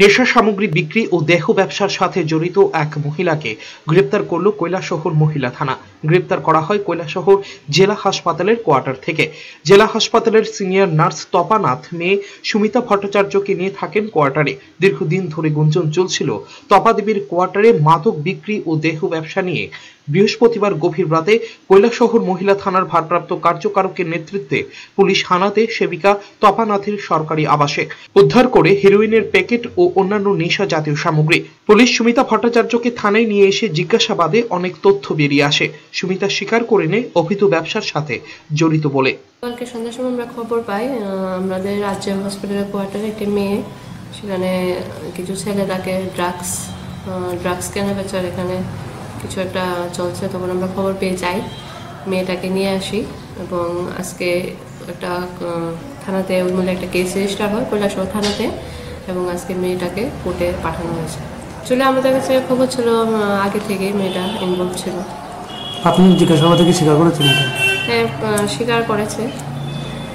নেশা সামগ্রী বিক্রি ও দেহ ব্যবসার সাথে জড়িত এক মহিলাকে গ্রেপ্তার করল কৈলাসহর মহিলা থানা। গ্রেপ্তার করা হয় কৈলাসহর জেলা হাসপাতালের কোয়ার্টার থেকে। জেলা হাসপাতালের সিনিয়র নার্স তপানাথ মেয়ে সুমিতা ভট্টাচার্যকে নিয়ে থাকেন কোয়ার্টারে। দীর্ঘদিন ধরে গুঞ্জন চলছিল তপাদেবীর কোয়ার্টারে মাদক বিক্রি ও দেহ ব্যবসা নিয়ে। বৃহস্পতিবার গভীর রাতে কৈলাসহর মহিলা থানার ভারপ্রাপ্ত কার্যকারকের নেতৃত্বে পুলিশ হানাতে সেবিকা তপানাথের সরকারি আবাসে। উদ্ধার করে হেরোইনের প্যাকেট ও অন্যান্য নেশা জাতীয় সামগ্রী। পুলিশ সুমিতা ভট্টাচার্যকে থানায় নিয়ে এসে জিজ্ঞাসাবাদে অনেক তথ্য বেরিয়ে আসে। সুমিতা স্বীকার করে নেয় অভিত ব্যবসার সাথে, জড়িত বলে। কালকে সন্ধ্যার সময় আমরা খবর পাই আমাদের রাজ্য হসপিটালের কোয়ার্টারে একটি মেয়ে, সেখানে কিছু ছেলে তাকে ড্রাগস ড্রাগস কেনা বেচার এখানে কিছু একটা চলছে, তখন আমরা খবর পেয়ে যাই। মেয়েটাকে নিয়ে আসি এবং আজকে একটা থানাতে ওই মূল্যে একটা কেস রেজিস্টার হয় কৈলাসহ থানাতে। এবং আজকে মেয়েটাকে কোর্টে পাঠানো হয়েছে। আসলে আমাদের কাছে খবর ছিল আগে থেকেই মেয়েটা ইনভলভ ছিল। আপনি জিজ্ঞাসাবাদে কি স্বীকার করেছেন হ্যাঁ আহ, স্বীকার করেছে।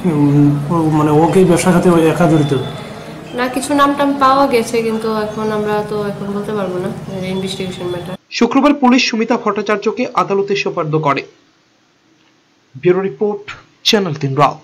উম, ও- মানে ওকে ব্যবসার সাথে একা জড়িত? না কিছু নাম টাম পাওয়া গেছে কিন্তু এখন আমরা তো এখন বলতে পারব না ইনভেস্টিগেশন ম্যাটার শুক্রবার পুলিশ সুমিতা ভট্টাচার্যকে আদালতে সোপর্দ করে। ব্যুরো রিপোর্ট চ্যানেল তিন রাত।